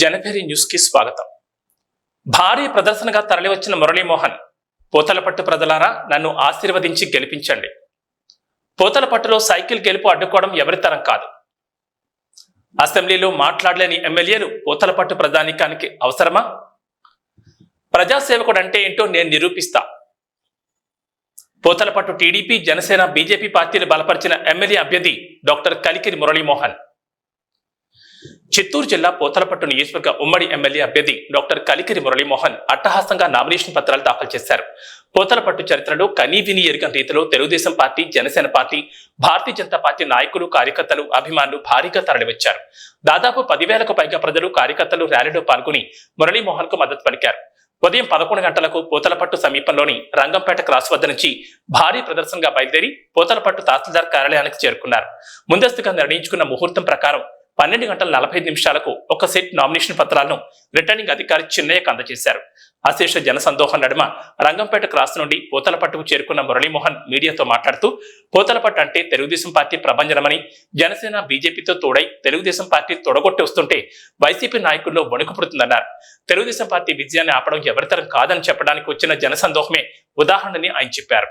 జనభేరి న్యూస్కి స్వాగతం. భారీ ప్రదర్శనగా తరలివచ్చిన మురళీమోహన్ పోతలపట్టు ప్రజలారా నన్ను ఆశీర్వదించి గెలిపించండి. పోతలపట్టులో సైకిల్ గెలుపు అడ్డుకోవడం ఎవరితరం కాదు. అసెంబ్లీలో మాట్లాడలేని ఎమ్మెల్యేలు పోతలపట్టు ప్రజానీకానికి అవసరమా? ప్రజాసేవకుడు అంటే ఏంటో నేను నిరూపిస్తా. పోతలపట్టు టీడీపీ జనసేన బీజేపీ పార్టీలు బలపరిచిన ఎమ్మెల్యే అభ్యర్థి డాక్టర్ కలికిరి మురళీమోహన్. చిత్తూరు జిల్లా పోతలపట్టు నియోజకవర్గ ఉమ్మడి ఎమ్మెల్యే అభ్యర్థి డాక్టర్ కలికిరి మురళీమోహన్ అట్టహాసంగా నామినేషన్ పత్రాలు దాఖలు చేశారు. పోతలపట్టు చరిత్రలో కనీ విని ఎరుగని రీతిలో Telugu Desam party Janasena party Bharatiya Janata party నాయకులు కార్యకర్తలు అభిమానులు భారీగా తరలివచ్చారు. దాదాపు పదివేలకు పైగా ప్రజలు కార్యకర్తలు ర్యాలీలో పాల్గొని మురళీమోహన్కు మద్దతు పలికారు. ఉదయం పదకొండు గంటలకు పోతలపట్టు సమీపంలోని రంగంపేట క్రాస్ వద్ద నుంచి భారీ ప్రదర్శనగా బయలుదేరి పోతలపట్టు తహసీల్దార్ కార్యాలయానికి చేరుకున్నారు. ముందస్తుగా నిర్ణయించుకున్న ముహూర్తం ప్రకారం పన్నెండు గంటల నలభై ఐదు నిమిషాలకు ఒక సెట్ నామినేషన్ పత్రాలను రిటర్నింగ్ అధికారి చిన్నయ్యకు అందజేశారు. అశేష జనసందోహం నడుమ రంగంపేట క్రాస్ నుండి పోతలపట్టుకు చేరుకున్న మురళీమోహన్ మీడియాతో మాట్లాడుతూ పోతలపట్టు అంటే తెలుగుదేశం పార్టీ ప్రభంజనమని జనసేన బీజేపీతో తోడై తెలుగుదేశం పార్టీ తొడగొట్టి వస్తుంటే వైసీపీ నాయకుల్లో వణుకుపుడుతుందన్నారు తెలుగుదేశం పార్టీ విజయాన్ని ఆపడం ఎవరితరం కాదని చెప్పడానికి వచ్చిన జనసందోహమే ఉదాహరణని ఆయన చెప్పారు.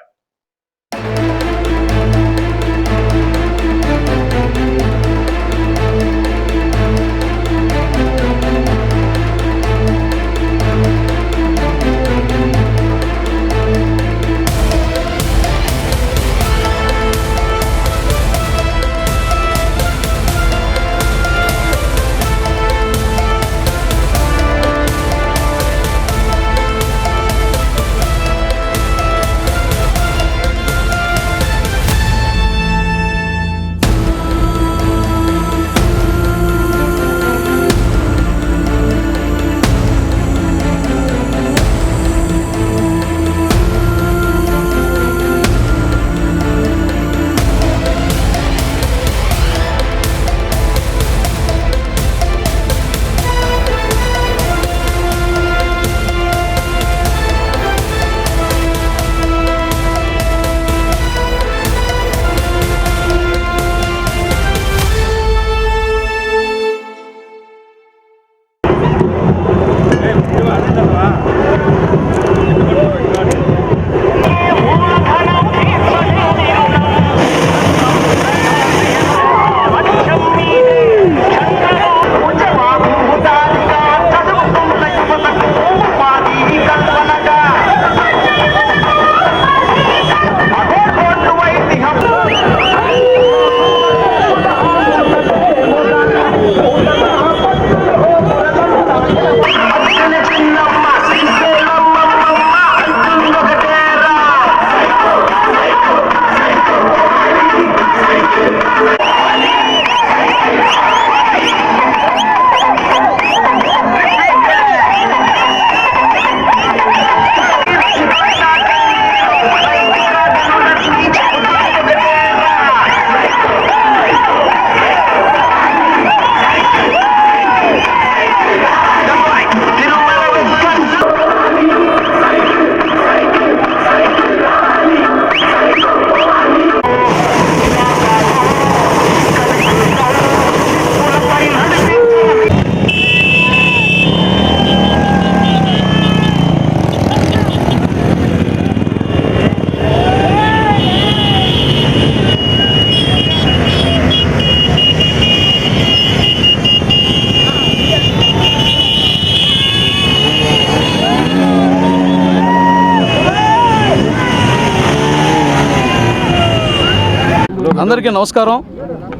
అందరికీ నమస్కారం.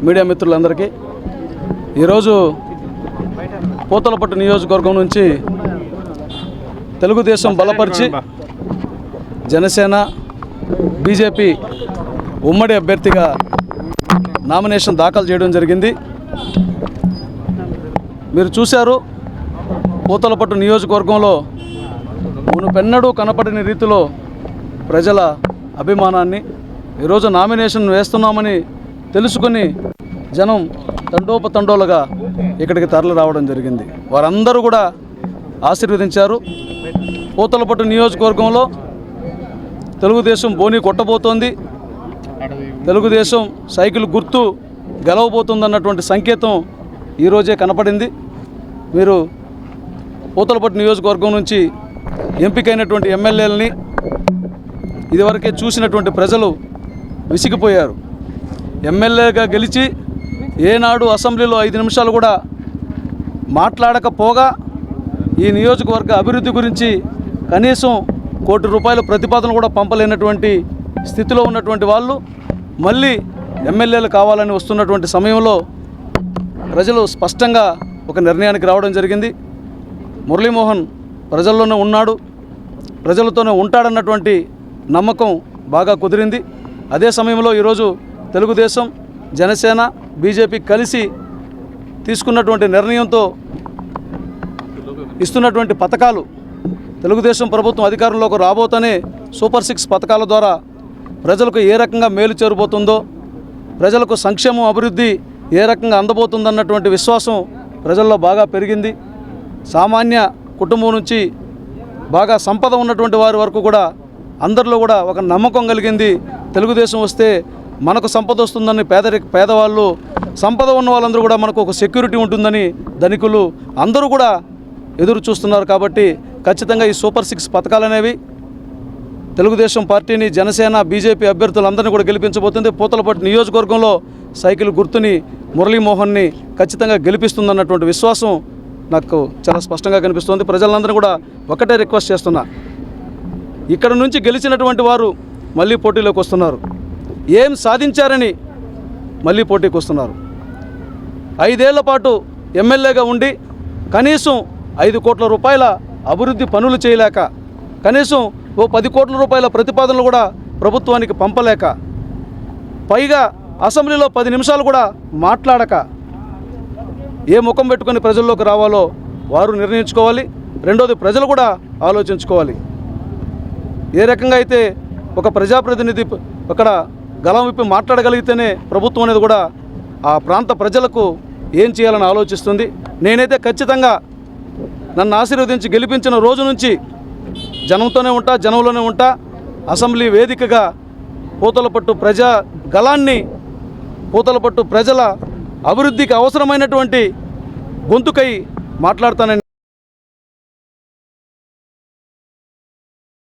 మీడియా మిత్రులందరికీ. ఈరోజు పూతలపట్టు నియోజకవర్గం నుంచి తెలుగుదేశం బలపరిచి జనసేన బీజేపీ ఉమ్మడి అభ్యర్థిగా నామినేషన్ దాఖలు చేయడం జరిగింది. మీరు చూశారు పూతలపట్టు నియోజకవర్గంలో మునుపెన్నడూ కనపడని రీతిలో ప్రజల అభిమానాన్ని. ఈరోజు నామినేషన్ వేస్తున్నామని తెలుసుకుని జనం తండోపతండోలుగా ఇక్కడికి తరలి రావడం జరిగింది. వారందరూ కూడా ఆశీర్వదించారు. పూతలపట్టు నియోజకవర్గంలో తెలుగుదేశం బోని కొట్టబోతోంది. తెలుగుదేశం సైకిల్ గుర్తు గెలవబోతుందన్నటువంటి సంకేతం ఈరోజే కనపడింది. మీరు పూతలపట్టు నియోజకవర్గం నుంచి ఎంపికైనటువంటి ఎమ్మెల్యేలని ఇదివరకే చూసినటువంటి ప్రజలు విసిగిపోయారు. ఎమ్మెల్యేగా గెలిచి ఏనాడు అసెంబ్లీలో ఐదు నిమిషాలు కూడా మాట్లాడకపోగా ఈ నియోజకవర్గ అభివృద్ధి గురించి కనీసం కోటి రూపాయల ప్రతిపాదన కూడా పంపలేనటువంటి స్థితిలో ఉన్నటువంటి వాళ్ళు మళ్ళీ ఎమ్మెల్యేలు కావాలని వస్తున్నటువంటి సమయంలో ప్రజలు స్పష్టంగా ఒక నిర్ణయానికి రావడం జరిగింది. మురళీమోహన్ ప్రజల్లోనే ఉన్నాడు. ప్రజలతోనే ఉంటాడన్నటువంటి నమ్మకం బాగా కుదిరింది. అదే సమయంలో ఈరోజు తెలుగుదేశం జనసేన బీజేపీ కలిసి తీసుకున్నటువంటి నిర్ణయంతో ఇస్తున్నటువంటి పథకాలు తెలుగుదేశం ప్రభుత్వం అధికారంలోకి రాబోతనే సూపర్ సిక్స్ పథకాల ద్వారా ప్రజలకు ఏ రకంగా మేలు చేరబోతుందో ప్రజలకు సంక్షేమం అభివృద్ధి ఏ రకంగా అందబోతుందన్నటువంటి విశ్వాసం ప్రజల్లో బాగా పెరిగింది. సామాన్య కుటుంబం నుంచి బాగా సంపద ఉన్నటువంటి వారి వరకు కూడా అందరిలో కూడా ఒక నమ్మకం కలిగింది. తెలుగుదేశం వస్తే మనకు సంపద వస్తుందని పేదరి పేదవాళ్ళు సంపద ఉన్న వాళ్ళందరూ కూడా మనకు ఒక సెక్యూరిటీ ఉంటుందని ధనికులు అందరూ కూడా ఎదురు చూస్తున్నారు కాబట్టి ఖచ్చితంగా ఈ సూపర్ సిక్స్ పథకాలు అనేవి తెలుగుదేశం పార్టీని జనసేన బీజేపీ అభ్యర్థులందరినీ కూడా గెలిపించబోతుంది. పూతలపట్టు నియోజకవర్గంలో సైకిల్ గుర్తుని మురళీమోహన్ని ఖచ్చితంగా గెలిపిస్తుందన్నటువంటి విశ్వాసం నాకు చాలా స్పష్టంగా కనిపిస్తుంది. ప్రజలందరూ కూడా ఒకటే రిక్వెస్ట్ చేస్తున్నా. ఇక్కడ నుంచి గెలిచినటువంటి వారు మళ్ళీ పోటీలోకి వస్తున్నారు. ఏం సాధించారని మళ్ళీ పోటీకి వస్తున్నారు. ఐదేళ్ళ పాటు ఎమ్మెల్యేగా ఉండి కనీసం ఐదు కోట్ల రూపాయల అభివృద్ధి పనులు చేయలేక కనీసం ఓ పది కోట్ల రూపాయల ప్రతిపాదనలు కూడా ప్రభుత్వానికి పంపలేక పైగా అసెంబ్లీలో పది నిమిషాలు కూడా మాట్లాడక ఏ ముఖం పెట్టుకొని ప్రజల్లోకి రావాలో వారు నిర్ణయించుకోవాలి. రెండోది ప్రజలు కూడా ఆలోచించుకోవాలి. ఏ రకంగా అయితే ఒక ప్రజాప్రతినిధి అక్కడ గలం విప్పి మాట్లాడగలిగితేనే ప్రభుత్వం అనేది కూడా ఆ ప్రాంత ప్రజలకు ఏం చేయాలని ఆలోచిస్తుంది. నేనైతే ఖచ్చితంగా నన్ను ఆశీర్వదించి గెలిపించిన రోజు నుంచి జనంతోనే ఉంటా జనంలోనే ఉంటా. అసెంబ్లీ వేదికగా పూతలపట్టు ప్రజా గలాన్ని పూతలపట్టు ప్రజల అభివృద్ధికి అవసరమైనటువంటి గొంతుకై మాట్లాడతానని